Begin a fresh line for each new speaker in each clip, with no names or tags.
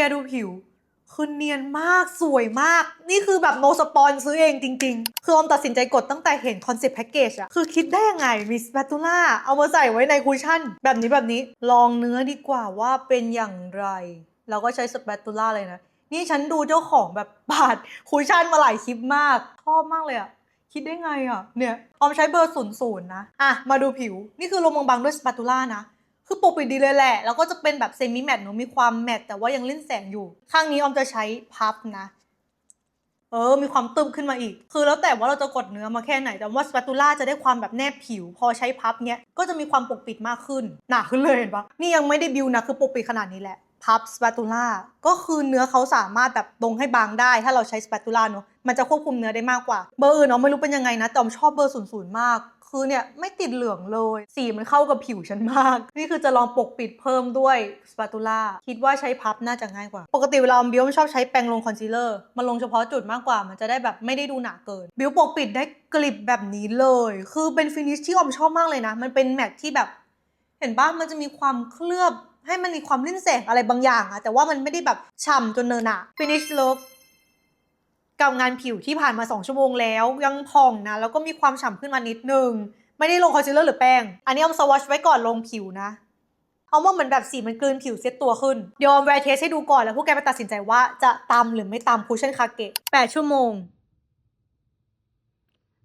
แกดูผิว คือเนียนมากสวยมาก นี่คือแบบโนสปอนซื้อเองจริง ๆ คือออมตัดสินใจกดตั้งแต่เห็นคอนเซ็ปต์แพ็กเกจอะคือคิดได้ยังไงมีสปาตูล่าเอามาใส่ไว้ในคุชชั่น แบบนี้แบบนี้ลองเนื้อดีกว่าว่าเป็นอย่างไรเราก็ใช้สปาตูล่าเลยนะ นี่ฉันดูเจ้าของแบบปาดคุชชั่นมาหลายคลิปมากชอบมากเลยอะคิดได้ไงอะเนี่ยออมใช้เบอร์ศูนย์ศูนย์นะ อะ มาดูผิว นี่คือลงบางๆด้วยสปาตูล่านะ คือปกปิดดีเลยแหละ แล้วก็จะเป็นแบบเซมิแมตหนูมีความแมตแต่ว่ายังเล่นแสงอยู่ ข้างนี้ออมจะใช้พับนะ เออ มีความตึมขึ้นมาอีก คือแล้วแต่ว่าเราจะกดเนื้อมาแค่ไหน แต่ว่าสปาตูล่าจะได้ความแบบแนบผิว พอใช้พับเนี้ย ก็จะมีความปกปิดมากขึ้น หนาขึ้นเลยเห็นปะนี่ยังไม่ได้บิวนะ คือปกปิดขนาดนี้แหละ พับสปาตูล่าก็คือเนื้อเขาสามารถแบบลงให้บางได้ ถ้าเราใช้สปาตูล่าเนอะมันจะควบคุมเนื้อได้มากกว่า เบอร์อื่นเนาะไม่รู้เป็นยังไงนะแต่อมชอบเบอร์ศูนย์ศูนย์มาก คือเนี่ยไม่ติดเหลืองเลย สีมันเข้ากับผิวฉันมาก นี่คือจะลองปกปิดเพิ่มด้วยสปาตูล่าคิดว่าใช้พับน่าจะง่ายกว่า ปกติเวลาอมบิวชอบใช้แปรงลงคอนซีลเลอร์มันลงเฉพาะจุดมากกว่า มันจะได้แบบไม่ได้ดูหนาเกิน บิวปกปิดได้กลิบแบบนี้เลย คือเป็นฟินิชที่อมชอบมากเลยนะ มันเป็นแมทที่แบบ เห็นปะมันจะมีความเคลือบ ให้มันมีความลิ่นแสงอะไรบางอย่างอะแต่ว่ามันไม่ได้แบบฉ่ำจนเนินอะ finish look กับงานผิวที่ผ่านมา 2 ชั่วโมงแล้ว ยังผ่องนะ แล้วก็มีความฉ่ำขึ้นมานิดนึง ไม่ได้ลงคอนซีลเลอร์หรือแป้ง อันนี้เอาสวอชไว้ก่อนลงผิวนะเอาว่าเหมือนแบบสีมันกลืนผิวเซ็ตตัวขึ้น เดี๋ยวอาแวร์เทสให้ดูก่อนแล้วพวกแกไปตัดสินใจว่าจะตามหรือไม่ตามคูชั่นคาเกะ8ชั่วโมง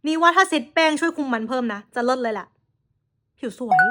นี่ว่าถ้าเซ็ตแป้งช่วยคุมมันเพิ่มนะ จะเลิศเลยแหละ ผิวสวย